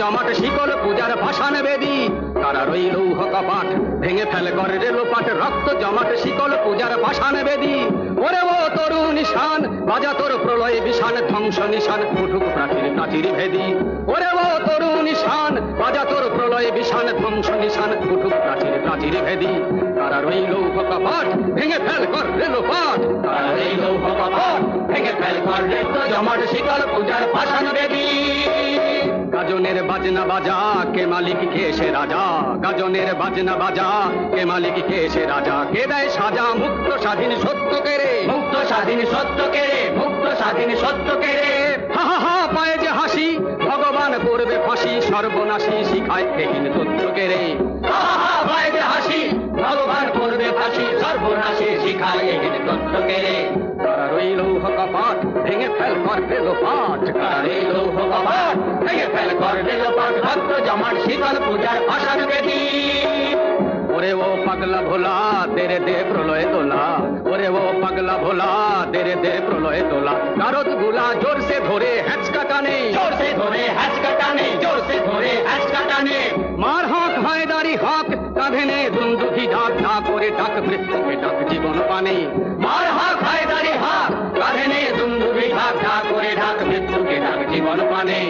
জমাট শিকল পূজার ভাসান বেদি। তারা রই লৌহ কপাট ভেঙে ফেলে করে রেলোপাট রক্ত জমাট শিকল পূজার ভাসান বেদি। ওরে ও তরু নিশান বাজা তোর প্রলয় বিশান ধ্বংস নিশান উঠুক প্রাচীর প্রাচীর ভেদি। ওরে ও তরু নিশান বাজা তোর প্রলয় বিশান ধ্বংস নিশান উঠুক প্রাচীর প্রাচীর ভেদি। তারা রই লৌহ কপাট ভেঙে ফেল কর রেলোপাট তারা রই লৌহ কপাট ভেঙে ফেল কর রেলো জমাট শিকল পূজার ভাসান বেদি। গাজনের বাজনা বাজা, কে মালিক, কে সে রাজা? গাজনের বাজনা বাজা, কে মালিক, কে সে রাজা? কে দেয় সাজা, মুক্ত স্বাধীন সত্য কে রে? মুক্ত স্বাধীন সত্য কে রে? মুক্ত স্বাধীন সত্য কে রে? হা হা হা, পায়ে যে হাসি, ভগবান করবে ফাঁসি, সর্বনাশী শিখায় কেহিন তথ্য কে রে পায়ে যে হাসি, ভগবান করবে ফাঁসি, সর্বনাশী শিখায় কেহিন তথ্য কে রে। তারা রইল কপাট, ভেঙে ফেল কর দিল পাঠ তারা রইল কপাট ভেঙে আমার মেলো পাগলা ভোলা তেরে দে প্রলয় দোলা। ওরে ও পাগলা ভোলা তেরে দে প্রলয় দোলা। কারতগুলা জোর সে ধরে হ্যাচকা টানে। জোর সে ধরে হ্যাচকা টানে। জোর সে ধরে হ্যাচকা টানে। মার হক হয় দাড়ি হক কাঁধেনে দুন্দুধি ঢাক না করে ডাক মৃত্যুকে ডাক জীবন পানে। মার হক হয় দাড়ি হক কাঁধেনে দুন্দুধি ঢাক না করে ডাক মৃত্যুকে ডাক জীবন পানে।